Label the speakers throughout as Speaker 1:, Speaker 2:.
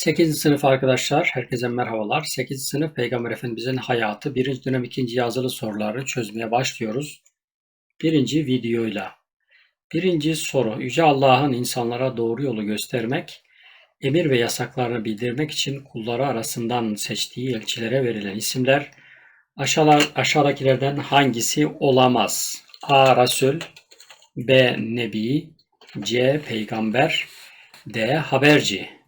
Speaker 1: 8. sınıf arkadaşlar, herkese merhabalar. 8. sınıf Peygamber Efendimizin hayatı, 1. dönem 2. yazılı soruları çözmeye başlıyoruz. Birinci videoyla. Birinci soru, Yüce Allah'ın insanlara doğru yolu göstermek, emir ve yasaklarını bildirmek için kulları arasından seçtiği elçilere verilen isimler aşağıdakilerden hangisi olamaz? A. Resul B. Nebi C. Peygamber D. Haberci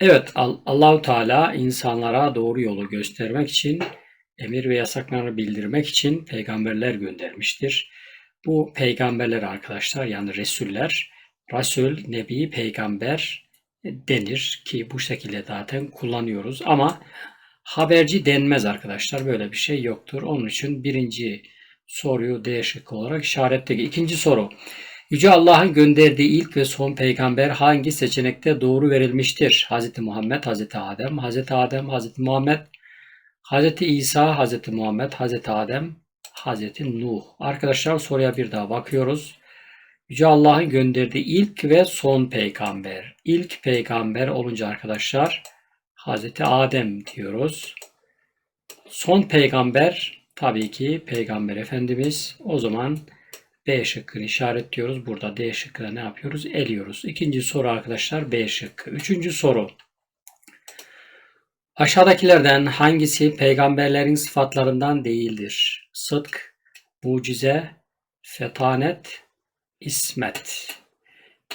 Speaker 1: Evet, Allahu Teala insanlara doğru yolu göstermek için, emir ve yasaklarını bildirmek için peygamberler göndermiştir. Bu peygamberler arkadaşlar yani Resuller, Resul, Nebi, Peygamber denir ki bu şekilde zaten kullanıyoruz. Ama haberci denmez arkadaşlar. Böyle bir şey yoktur. Onun için birinci soruyu D şıkkı olarak işaretledik. İkinci soru. Yüce Allah'ın gönderdiği ilk ve son peygamber hangi seçenekte doğru verilmiştir? Hz. Muhammed, Hz. Adem, Hz. Adem, Hz. Muhammed, Hz. İsa, Hz. Muhammed, Hz. Adem, Hz. Nuh. Arkadaşlar soruya bir daha bakıyoruz. Yüce Allah'ın gönderdiği ilk ve son peygamber. İlk peygamber olunca arkadaşlar Hz. Adem diyoruz. Son peygamber tabii ki peygamber efendimiz. O zaman B şıkkını işaretliyoruz. Burada D şıkkına ne yapıyoruz? Eliyoruz. İkinci soru arkadaşlar B şıkkı. Üçüncü soru. Aşağıdakilerden hangisi peygamberlerin sıfatlarından değildir? Sıdk, mucize, fetanet, ismet.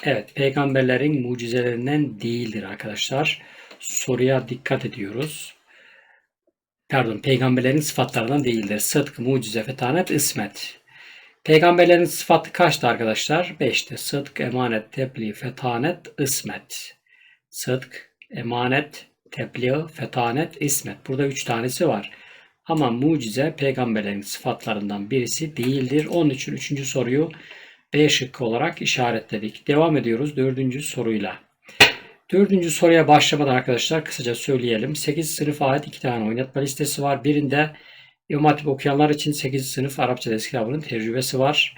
Speaker 1: Evet, peygamberlerin mucizelerinden değildir arkadaşlar. Soruya dikkat ediyoruz. Pardon, peygamberlerin sıfatlarından değildir. Sıdk, mucize, fetanet, ismet. Peygamberlerin sıfatı kaçtı arkadaşlar? Beşti. Sıdk, emanet, tebliğ, fetanet, ismet. Sıdk, emanet, tebliğ, fetanet, ismet. Burada üç tanesi var. Ama mucize peygamberlerin sıfatlarından birisi değildir. Onun için üçüncü soruyu B şıkkı olarak işaretledik. Devam ediyoruz dördüncü soruyla. Dördüncü soruya başlamadan arkadaşlar kısaca söyleyelim. 8 sınıf ait iki tane oynatma listesi var. Birinde İmam Hatip okuyanlar için 8. sınıf Arapça ders kitabının tecrübesi var.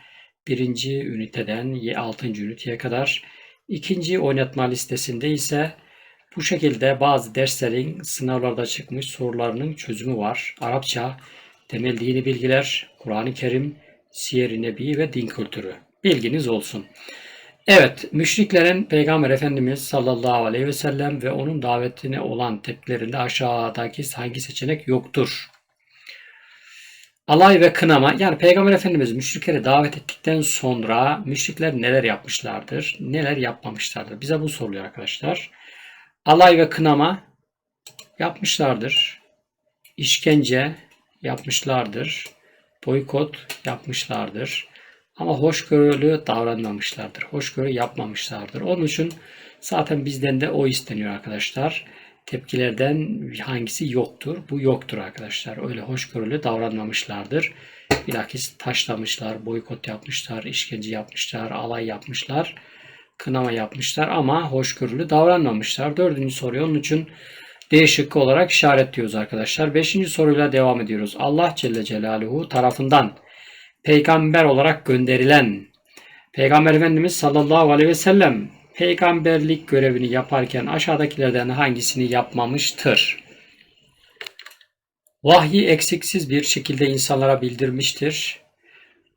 Speaker 1: Birinci üniteden 6. üniteye kadar. İkinci oynatma listesinde ise bu şekilde bazı derslerin sınavlarda çıkmış sorularının çözümü var. Arapça, temel dini bilgiler, Kur'an-ı Kerim, Siyer-i Nebi ve din kültürü. Bilginiz olsun. Evet, müşriklerin Peygamber Efendimiz sallallahu aleyhi ve sellem ve onun davetine olan tepkilerinde aşağıdaki hangi seçenek yoktur? Alay ve kınama yani Peygamber Efendimiz müşrikleri davet ettikten sonra müşrikler neler yapmışlardır, neler yapmamışlardır? Bize bu soruluyor arkadaşlar. Alay ve kınama yapmışlardır. İşkence yapmışlardır. Boykot yapmışlardır. Ama hoşgörülü davranmamışlardır. Hoşgörü yapmamışlardır. Onun için zaten bizden de o isteniyor arkadaşlar tepkilerden hangisi yoktur? Bu yoktur arkadaşlar. Öyle hoşgörülü davranmamışlardır. Bilakis taşlamışlar, boykot yapmışlar, işkence yapmışlar, alay yapmışlar, kınama yapmışlar ama hoşgörülü davranmamışlar. Dördüncü soruyu onun için D şıkkı olarak işaretliyoruz arkadaşlar. Beşinci soruyla devam ediyoruz. Allah Celle Celaluhu tarafından peygamber olarak gönderilen Peygamber Efendimiz sallallahu aleyhi ve sellem peygamberlik görevini yaparken aşağıdakilerden hangisini yapmamıştır? Vahyi eksiksiz bir şekilde insanlara bildirmiştir.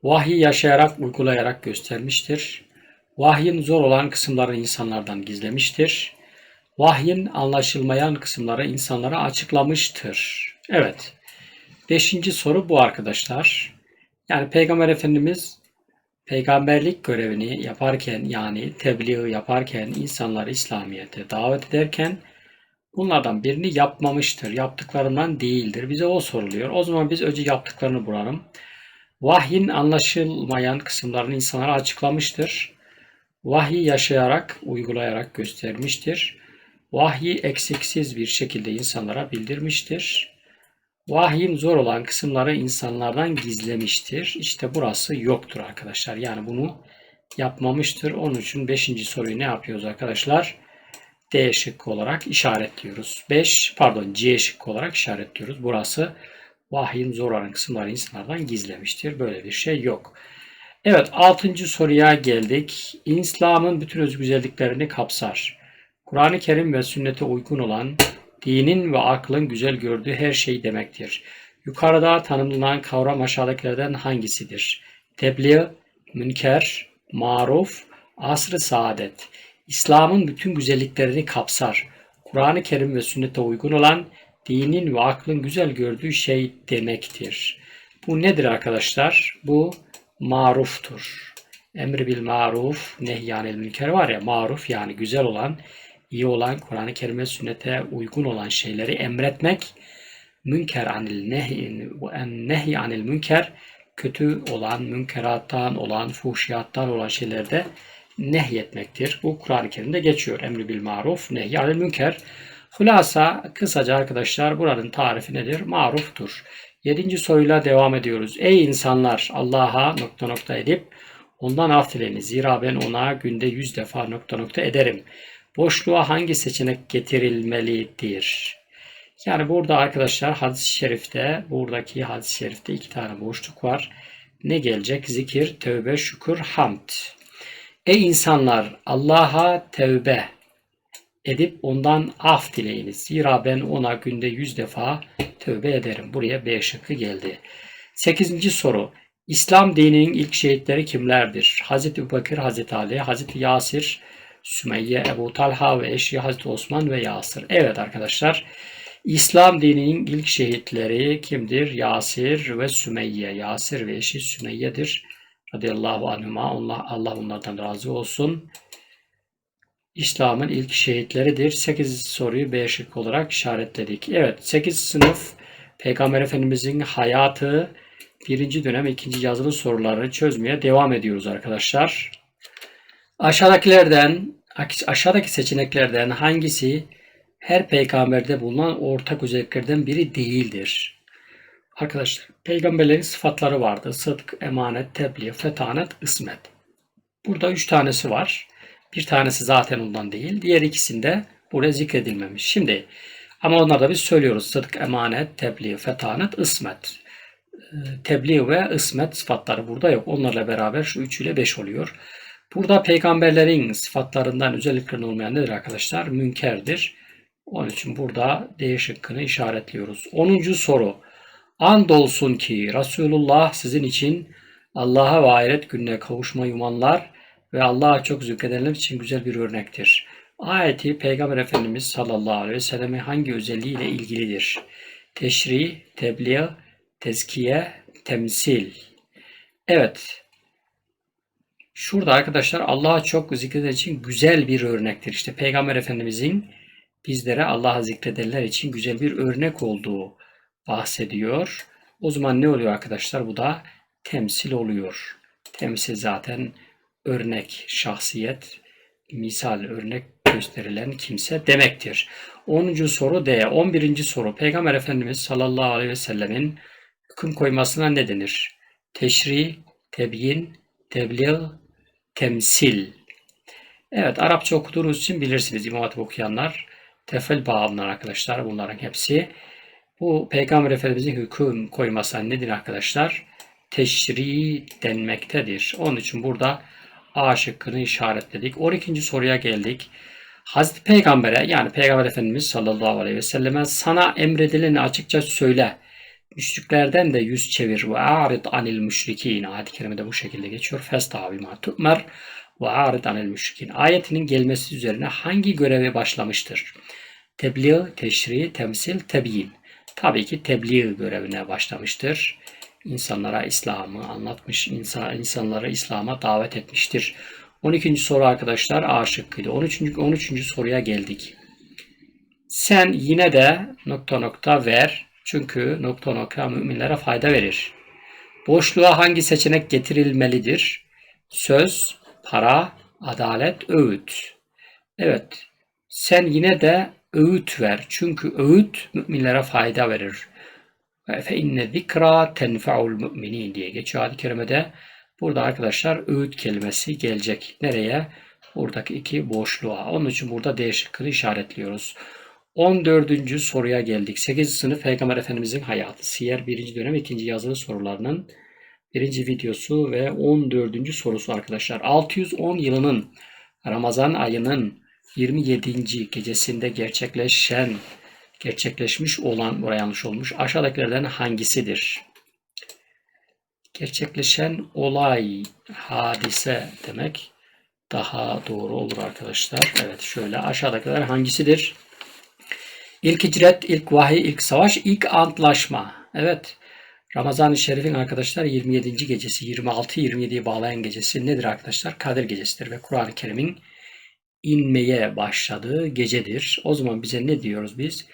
Speaker 1: Vahyi yaşayarak, uygulayarak göstermiştir. Vahyin zor olan kısımları insanlardan gizlemiştir. Vahyin anlaşılmayan kısımları insanlara açıklamıştır. Evet. Beşinci soru bu arkadaşlar. Yani Peygamber Efendimiz peygamberlik görevini yaparken yani tebliğ yaparken insanları İslamiyet'e davet ederken bunlardan birini yapmamıştır. Yaptıklarından değildir. Bize o soruluyor. O zaman biz önce yaptıklarını bulalım. Vahyin anlaşılmayan kısımlarını insanlara açıklamıştır. Vahyi yaşayarak, uygulayarak göstermiştir. Vahyi eksiksiz bir şekilde insanlara bildirmiştir. Vahyin zor olan kısımları insanlardan gizlemiştir. İşte burası yoktur arkadaşlar. Yani bunu yapmamıştır. Onun için 5. soruyu ne yapıyoruz arkadaşlar? D şıkkı olarak işaretliyoruz. 5 pardon C şıkkı olarak işaretliyoruz. Burası vahyin zor olan kısımları insanlardan gizlemiştir. Böyle bir şey yok. Evet 6. soruya geldik. İslam'ın bütün özgüzelliklerini kapsar. Kur'an-ı Kerim ve sünnete uygun olan, dinin ve aklın güzel gördüğü her şey demektir. Yukarıda tanımlanan kavram aşağıdakilerden hangisidir? Tebliğ, münker, maruf, asr-ı saadet. İslam'ın bütün güzelliklerini kapsar. Kur'an-ı Kerim ve sünnete uygun olan, dinin ve aklın güzel gördüğü şey demektir. Bu nedir arkadaşlar? Bu maruftur. Emri bil maruf, nehyanil münker var ya maruf yani güzel olan, iyi olan, Kur'an-ı Kerim ve sünnete uygun olan şeyleri emretmek, münker anil nehy anil münker kötü olan, münkerattan olan, fuhşiyattan olan şeylerde nehyetmektir. Bu Kur'an-ı Kerim'de geçiyor. Emri bil maruf, nehy anil münker. Hulasa kısaca arkadaşlar buranın tarifi nedir? Maruftur. Yedinci soruyla devam ediyoruz. Ey insanlar Allah'a nokta nokta edip ondan af dileyiniz. Zira ben ona günde yüz defa nokta nokta ederim. Boşluğa hangi seçenek getirilmelidir? Yani burada arkadaşlar hadis-i şerifte, buradaki hadis-i şerifte iki tane boşluk var. Ne gelecek? Zikir, tövbe, şükür, hamd. Ey insanlar Allah'a tövbe edip ondan af dileyiniz. Zira ben ona günde yüz defa tövbe ederim. Buraya B şıkkı geldi. Sekizinci soru. İslam dininin ilk şehitleri kimlerdir? Hazreti Ebubekir, Hazreti Ali, Hazreti Yasir, Sümeyye, Ebu Talha ve eşi Hazreti Osman ve Yasir. Evet arkadaşlar. İslam dininin ilk şehitleri kimdir? Yasir ve Sümeyye. Yasir ve eşi Sümeyye'dir. Radıyallahu anhuma. Allah, Allah onlardan razı olsun. İslam'ın ilk şehitleridir. 8 soruyu B şık olarak işaretledik. Evet 8 sınıf Peygamber Efendimizin hayatı birinci dönem ikinci yazılı sorularını çözmeye devam ediyoruz arkadaşlar. Aşağıdakilerden aşağıdaki seçeneklerden hangisi her peygamberde bulunan ortak özelliklerden biri değildir? Arkadaşlar peygamberlerin sıfatları vardı. Sıdk, emanet, tebliğ, fetanet, ısmet. Burada üç tanesi var. Bir tanesi zaten ondan değil. Diğer ikisinde buraya zikredilmemiş. Şimdi ama onlarda biz söylüyoruz. Sıdk, emanet, tebliğ, fetanet, ısmet. Ee, tebliğ ve ısmet sıfatları burada yok. Onlarla beraber şu 3 ile 5 oluyor. Burada peygamberlerin sıfatlarından özelliklerin olmayan nedir arkadaşlar? Münkerdir. Onun için burada D şıkkını işaretliyoruz. 10. soru. Andolsun ki Resulullah sizin için Allah'a ve ahiret gününe kavuşma yumanlar ve Allah'a çok zikredenler için güzel bir örnektir. Ayeti Peygamber Efendimiz sallallahu aleyhi ve selleme hangi özelliğiyle ilgilidir? Teşri, tebliğ, tezkiye, temsil. Evet. Şurada arkadaşlar Allah'a çok zikreden için güzel bir örnektir. İşte Peygamber Efendimizin bizlere Allah'a zikredenler için güzel bir örnek olduğu bahsediyor. O zaman ne oluyor arkadaşlar? Bu da temsil oluyor. Temsil zaten örnek, şahsiyet, misal örnek gösterilen kimse demektir. 10. soru D. 11. soru Peygamber Efendimiz sallallahu aleyhi ve sellemin hüküm koymasına ne denir? Teşri, tebyin, tebliğ, temsil. Evet Arapça okuduğunuz için bilirsiniz İmam Hatip okuyanlar. Tefel bağımlar arkadaşlar bunların hepsi. Bu Peygamber Efendimizin hüküm koymasına nedir arkadaşlar? Teşri denmektedir. Onun için burada A şıkkını işaretledik. 12. soruya geldik. Hazreti Peygamber'e yani Peygamber Efendimiz sallallahu aleyhi ve selleme sana emredileni açıkça söyle. Müşriklerden de yüz çevir ve arid anil müşrikin. Ayet-i kerimede bu şekilde geçiyor. Festavi ma tu'mer ve arid anil müşrikin. Ayetinin gelmesi üzerine hangi görevi başlamıştır? Tebliğ, teşri, temsil, tebyin. Tabii ki tebliğ görevine başlamıştır insanlara İslam'ı anlatmış, insan, insanları İslam'a davet etmiştir. 12. soru arkadaşlar A şıkkıydı. 13. 13. soruya geldik. Sen yine de nokta nokta ver. Çünkü nokta nokta müminlere fayda verir. Boşluğa hangi seçenek getirilmelidir? Söz, para, adalet, öğüt. Evet. Sen yine de öğüt ver. Çünkü öğüt müminlere fayda verir fe inne zikra tenfa'ul müminin diye geçiyor ayet-i kerimede. Burada arkadaşlar öğüt kelimesi gelecek. Nereye? Buradaki iki boşluğa. Onun için burada D şıkkını işaretliyoruz. 14. soruya geldik. 8. sınıf Peygamber Efendimizin hayatı. Siyer 1. dönem 2. yazılı sorularının birinci videosu ve 14. sorusu arkadaşlar. 610 yılının Ramazan ayının 27. gecesinde gerçekleşen gerçekleşmiş olan buraya yanlış olmuş aşağıdakilerden hangisidir? Gerçekleşen olay, hadise demek daha doğru olur arkadaşlar. Evet şöyle aşağıdakiler hangisidir? İlk hicret, ilk vahiy, ilk savaş, ilk antlaşma. Evet. Ramazan-ı Şerif'in arkadaşlar 27. gecesi, 26-27'yi bağlayan gecesi nedir arkadaşlar? Kadir gecesidir ve Kur'an-ı Kerim'in inmeye başladığı gecedir. O zaman bize ne diyoruz biz?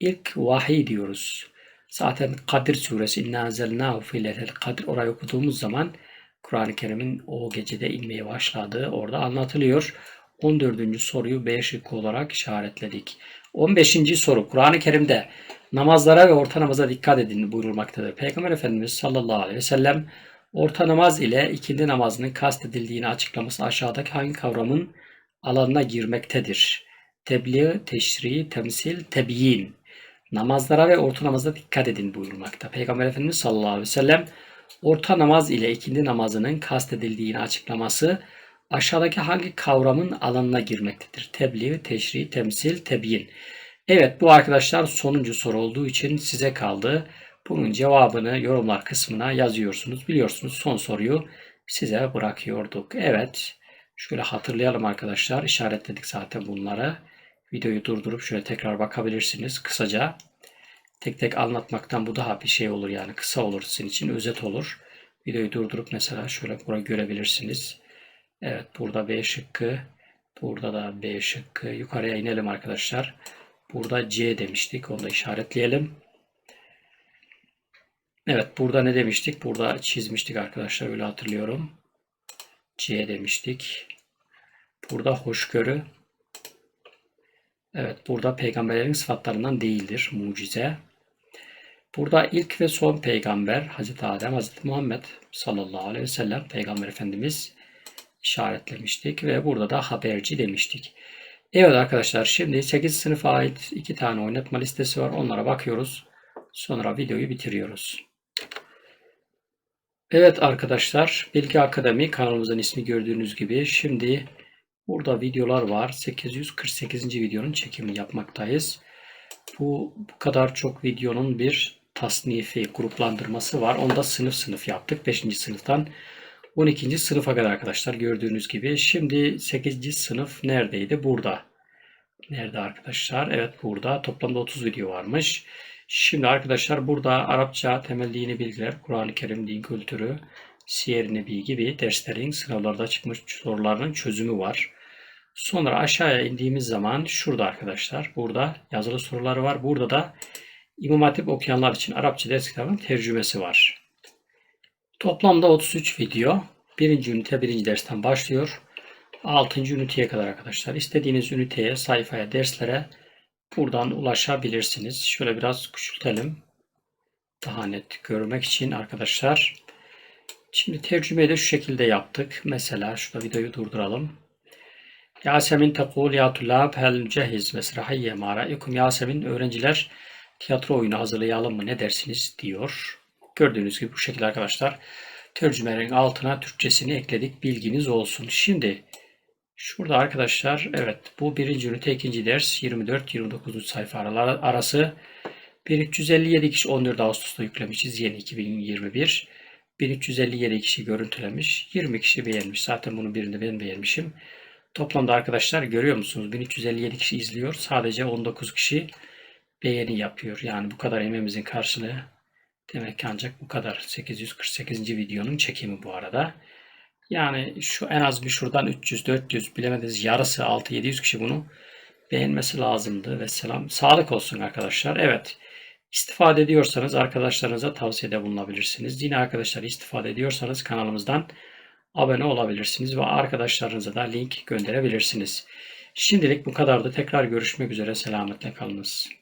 Speaker 1: İlk vahiy diyoruz. Zaten Kadir suresi İnna enzelnahu fi leyletil Kadir orayı okuduğumuz zaman Kur'an-ı Kerim'in o gecede inmeye başladığı orada anlatılıyor. 14. soruyu B şıkkı olarak işaretledik. 15. soru Kur'an-ı Kerim'de namazlara ve orta namaza dikkat edin buyurulmaktadır. Peygamber Efendimiz sallallahu aleyhi ve sellem orta namaz ile ikindi namazının kastedildiğini açıklaması aşağıdaki hangi kavramın alanına girmektedir? Tebliğ, teşri, temsil, tebyin. Namazlara ve orta namaza dikkat edin buyurmakta. Peygamber Efendimiz sallallahu aleyhi ve sellem orta namaz ile ikindi namazının kastedildiğini açıklaması aşağıdaki hangi kavramın alanına girmektedir? Tebliğ, teşri, temsil, tebyin. Evet bu arkadaşlar sonuncu soru olduğu için size kaldı. Bunun cevabını yorumlar kısmına yazıyorsunuz. Biliyorsunuz son soruyu size bırakıyorduk. Evet şöyle hatırlayalım arkadaşlar. İşaretledik zaten bunları. Videoyu durdurup şöyle tekrar bakabilirsiniz kısaca. Tek tek anlatmaktan bu daha bir şey olur yani kısa olur sizin için özet olur. Videoyu durdurup mesela şöyle burayı görebilirsiniz. Evet burada B şıkkı. Burada da B şıkkı. Yukarıya inelim arkadaşlar. Burada C demiştik. Onu da işaretleyelim. Evet burada ne demiştik? Burada çizmiştik arkadaşlar. Öyle hatırlıyorum. C demiştik. Burada hoşgörü. Evet burada peygamberlerin sıfatlarından değildir. Mucize. Burada ilk ve son peygamber Hazreti Adem, Hazreti Muhammed sallallahu aleyhi ve sellem peygamber efendimiz işaretlemiştik ve burada da haberci demiştik. Evet arkadaşlar şimdi 8 sınıfa ait 2 tane oynatma listesi var. Onlara bakıyoruz. Sonra videoyu bitiriyoruz. Evet arkadaşlar Bilgi Akademi kanalımızın ismi gördüğünüz gibi şimdi burada videolar var. 848. videonun çekimini yapmaktayız. Bu, bu kadar çok videonun bir tasnifi, gruplandırması var. Onda sınıf sınıf yaptık. 5. sınıftan 12. sınıfa kadar arkadaşlar gördüğünüz gibi. Şimdi 8. sınıf neredeydi? Burada. Nerede arkadaşlar? Evet burada. Toplamda 30 video varmış. Şimdi arkadaşlar burada Arapça temel dini bilgiler, Kur'an-ı Kerim din kültürü, siyer nebi gibi derslerin sınavlarda çıkmış sorularının çözümü var. Sonra aşağıya indiğimiz zaman şurada arkadaşlar burada yazılı soruları var. Burada da İmam Hatip okuyanlar için Arapça ders kitabının tercümesi var. Toplamda 33 video. Birinci ünite birinci dersten başlıyor. 6. üniteye kadar arkadaşlar. İstediğiniz üniteye, sayfaya, derslere buradan ulaşabilirsiniz. Şöyle biraz küçültelim. Daha net görmek için arkadaşlar. Şimdi tercümeyi de şu şekilde yaptık. Mesela şurada videoyu durduralım. Yasemin tekul ya tullab hel cehiz mesrahiyye maraikum. Yasemin öğrenciler tiyatro oyunu hazırlayalım mı ne dersiniz diyor. Gördüğünüz gibi bu şekilde arkadaşlar tercümelerin altına Türkçesini ekledik. Bilginiz olsun. Şimdi şurada arkadaşlar evet bu birinci ünite ikinci ders 24-29. sayfa arası 1357 kişi 14 Ağustos'ta yüklemişiz. Yeni 2021. 1357 kişi görüntülemiş. 20 kişi beğenmiş. Zaten bunun birinde ben beğenmişim. Toplamda arkadaşlar görüyor musunuz? 1357 kişi izliyor. Sadece 19 kişi beğeni yapıyor. Yani bu kadar emeğimizin karşılığı demek ki ancak bu kadar. 848. videonun çekimi bu arada. Yani şu en az bir şuradan 300, 400 bilemediniz yarısı 6-700 kişi bunu beğenmesi lazımdı. Ve selam. Sağlık olsun arkadaşlar. Evet. İstifade ediyorsanız arkadaşlarınıza tavsiyede bulunabilirsiniz. Yine arkadaşlar istifade ediyorsanız kanalımızdan abone olabilirsiniz ve arkadaşlarınıza da link gönderebilirsiniz. Şimdilik bu kadardı. Tekrar görüşmek üzere. Selametle kalınız.